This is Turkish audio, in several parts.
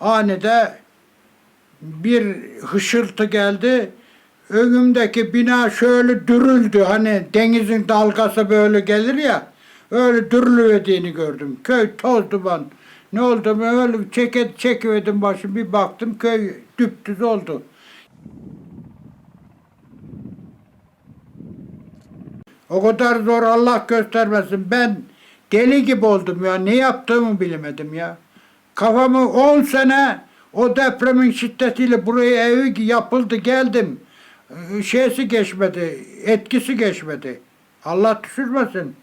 Anide bir hışırtı geldi. Önümdeki bina şöyle dürüldü. Hani denizin dalgası böyle gelir ya. Öyle dürülüverdiğini gördüm. Köy toz duman. Ne oldu? Ben öyle çeke, çekiverdim başım. Bir baktım köy düptüz oldu. O kadar zor Allah göstermesin. Ben deli gibi oldum ya. Ne yaptığımı bilemedim ya. Kafamı 10 sene o depremin şiddetiyle buraya evi yapıldı geldim. Ee, Şeysi geçmedi, etkisi geçmedi. Allah düşürmesin.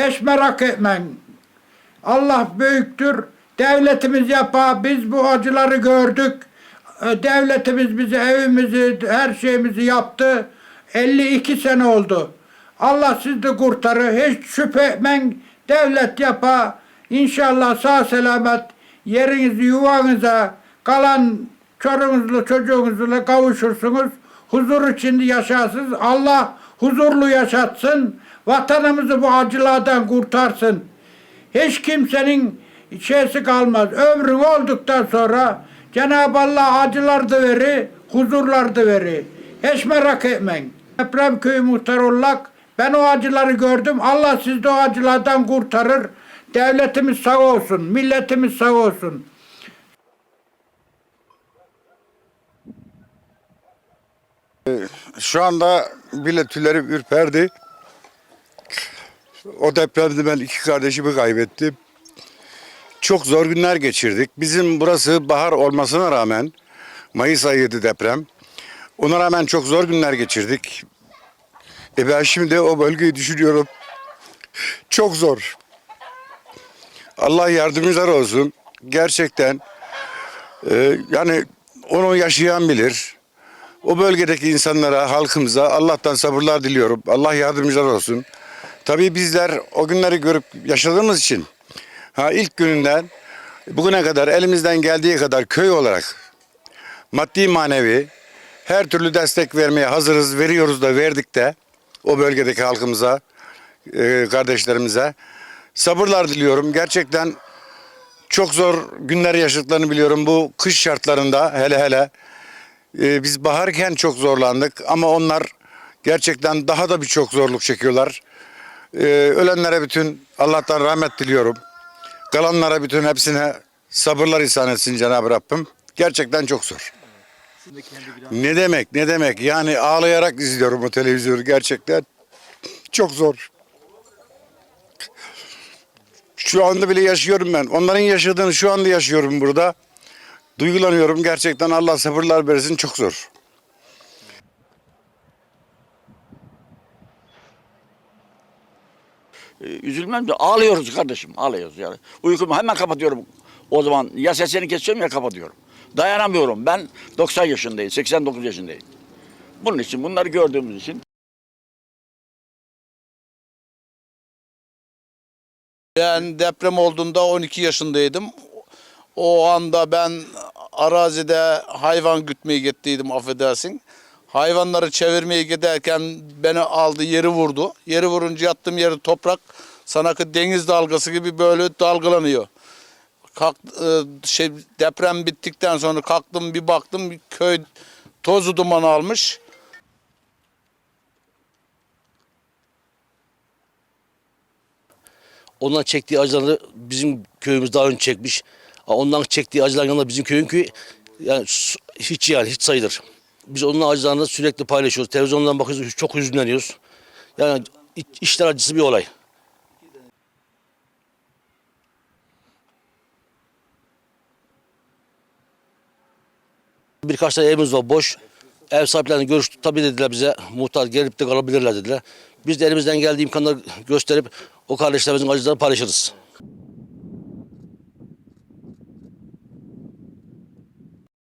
Hiç merak etmeyin. Allah büyüktür. Devletimiz yapar. Biz bu acıları gördük. Ee, Devletimiz bize evimizi, her şeyimizi yaptı. 52 sene oldu. Allah sizi kurtarır. Hiç şüphe etmeyin. Devlet yapar. İnşallah sağ selamet yerinizi yuvanıza kalan çorunuzla çocuğunuzla kavuşursunuz. Huzur içinde yaşarsınız. Allah huzurlu yaşatsın. Vatanımızı bu acılardan kurtarsın. Hiç kimsenin şeysi kalmaz. Ömrün olduktan sonra Cenab-ı Allah acılar da verir, huzurlar da verir. Hiç merak etmeyin. Deprem köyü muhtar olarak ben o acıları gördüm. Allah sizi de o acılardan kurtarır. Devletimiz sağ olsun, milletimiz sağ olsun. Şu anda bile tüylerim ürperdi. O depremde ben iki kardeşimi kaybettim. Çok zor günler geçirdik. Bizim burası bahar olmasına rağmen Mayıs ayıydı deprem. Ona rağmen çok zor günler geçirdik. E ben şimdi o bölgeyi düşünüyorum. Çok zor. Allah yardımcılar olsun. Gerçekten e, yani onu yaşayan bilir. O bölgedeki insanlara, halkımıza Allah'tan sabırlar diliyorum. Allah yardımcılar olsun. Tabii bizler o günleri görüp yaşadığımız için ha ilk gününden bugüne kadar elimizden geldiği kadar köy olarak maddi manevi her türlü destek vermeye hazırız. Veriyoruz da verdik de o bölgedeki halkımıza, e, kardeşlerimize. Sabırlar diliyorum. Gerçekten çok zor günler yaşadıklarını biliyorum. Bu kış şartlarında hele hele ee, biz baharken çok zorlandık ama onlar gerçekten daha da birçok zorluk çekiyorlar. Ee, ölenlere bütün Allah'tan rahmet diliyorum. Kalanlara bütün hepsine sabırlar ihsan etsin Cenab-ı Rabbim. Gerçekten çok zor. Ne demek ne demek yani ağlayarak izliyorum o televizyonu gerçekten. Çok zor. Şu anda bile yaşıyorum ben. Onların yaşadığını şu anda yaşıyorum burada. Duygulanıyorum gerçekten Allah sabırlar versin çok zor. Ee, Üzülmem de ağlıyoruz kardeşim ağlıyoruz yani. Uykumu hemen kapatıyorum. O zaman ya sesini kesiyorum ya kapatıyorum. Dayanamıyorum. Ben 90 yaşındayım, 89 yaşındayım. Bunun için bunları gördüğümüz için Ben deprem olduğunda 12 yaşındaydım. O anda ben arazide hayvan gütmeye gittiydim affedersin. Hayvanları çevirmeye giderken beni aldı yeri vurdu. Yeri vurunca yattığım yeri toprak sanki deniz dalgası gibi böyle dalgalanıyor. Kalk, e, şey, deprem bittikten sonra kalktım bir baktım köy tozu duman almış. Ondan çektiği acıları bizim köyümüz daha önce çekmiş. Ondan çektiği acıların yanında bizim köyün köyü yani hiç yani hiç sayılır. Biz onun acılarını sürekli paylaşıyoruz. Televizyondan bakıyoruz çok hüzünleniyoruz. Yani içler acısı bir olay. Birkaç tane evimiz var boş. Ev sahiplerine görüştük tabii dediler bize. Muhtar gelip de kalabilirler dediler. Biz de elimizden geldiği imkanları gösterip o kardeşlerimizin acılarını paylaşırız.